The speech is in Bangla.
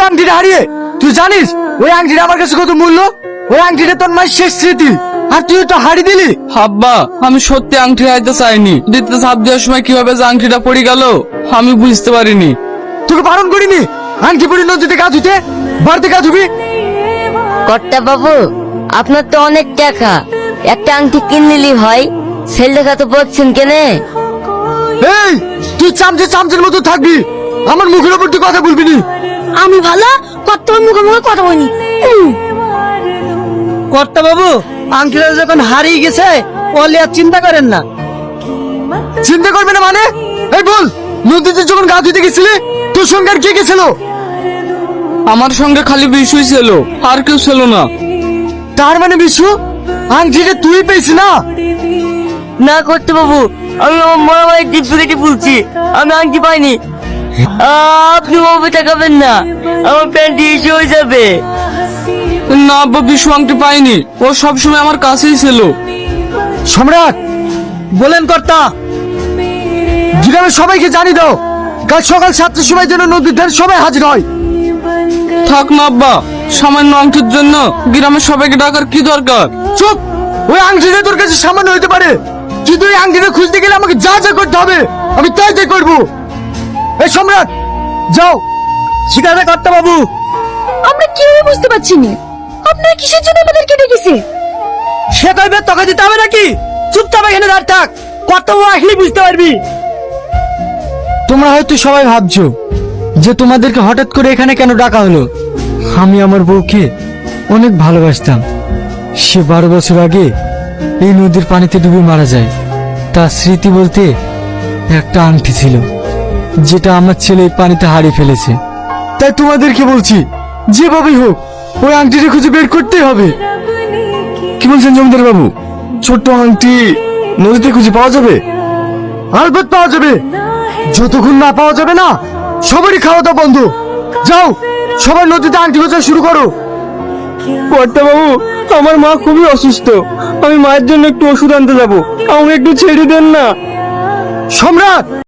তো আংটিটা হারিয়ে তুই জানিস ওই আংটিটা আমার কাছে কত মূল্য? ওই আংটিটা তোর মায়ের শেষ স্মৃতি। আর তুই তো হারিয়ে দিলি? আব্বা আমি সত্যি আংটি হারাইতে চাইনি। দিতে চাপ দেওয়ার সময় কীভাবে যে আংটিটা পড়ে গেল আমি বুঝতে পারিনি। তোকে বারণ করিনি? আংটি পরি নদীতে গা ধুতে বাড়িতে গা ধুবি কর্তা বাবু আপনার তো অনেক টাকা। একটা আংটি কিনলিলি হয় সেল দেখা তো বলছেন কেনে? এই তুই চামচে চামচের মতো থাকবি। আমার মুখের ওপর তুই কথা বলবি নি। আমি ভালো কর্তা মুখে মুখে কথা বলিনি। কর্তা বাবু আংটিটা যখন হারিয়ে গেছে বলে আর চিন্তা করেন না। চিন্তা করবে না মানে? এই বল নদীতে যখন গা ধুতে গেছিলি তোর সঙ্গে আর কে গেছিল আমার সঙ্গে খালি বিষয় ছিল আর কেউ ছিল না। তার মানে বিশু আংটিটা তুই পেয়েছি না? না করতে বাবু আমি আমার মরা ভাই টিপ কেটে বলছি আমি আংটি পাইনি। আপনি বাবু তাকাবেন না। আমার প্যান্ট ইস্যু হয়ে যাবে। না আব্বা বিশু আংটি পাইনি। ও সবসময় আমার কাছেই ছিল। সম্রাট বলেন কর্তা গ্রামের সবাইকে জানিয়ে দাও কাল সকাল সাতটার সময় যেন নদীর ধারে সবাই হাজির হয়। থাক না আব্বা সামান্য আংটির জন্য গ্রামের সবাইকে ডাকার কি দরকার? চুপ! ওই আংটিটা তোর কাছে সামান্য হতে পারে। কিন্তু ওই আংটিটা খুঁজতে গেলে আমাকে যা যা করতে হবে আমি তাই তাই করব। এই সম্রাট! যাও! আছে কর্তা বাবু! আমরা কীভাবে বুঝতে পারছি না? আপনারা কিসের জন্য আমাদেরকে ডেকেছে সে কইবে তোকে দিতে হবে নাকি? চুপচাপ এখানে দাঁড় থাক। বাবু আসলে বুঝতে পারবি? তোমরা হয়তো সবাই ভাবছ যে তোমাদেরকে হঠাৎ করে এখানে কেন ডাকা হলো। আমি আমার বউকে অনেক ভালোবাসতাম। সে বারো বছর আগে এই নদীর পানিতে ডুবে মারা যায়। তার স্মৃতি বলতে একটা আংটি ছিল। যেটা আমার ছেলে এই পানিতে হারিয়ে ফেলেছে। তাই তোমাদেরকে বলছি যেভাবেই হোক ওই আংটিটা খুঁজে বের করতেই হবে। কি বলছেন জমিদার বাবু? ছোট্ট আংটি নদীতে খুঁজে পাওয়া যাবে? আলবত পাওয়া যাবে? যতক্ষণ না পাওয়া যাবে না সবারই খাওয়া দাওয়া বন্ধ। যাও সবাই নদীতে আংটি খোঁজা শুরু করো। কর্তা বাবু আমার মা খুবই অসুস্থ। আমি মায়ের জন্য একটু ওষুধ আনতে যাব। আমাকে একটু ছেড়ে দেন না। সম্রাট!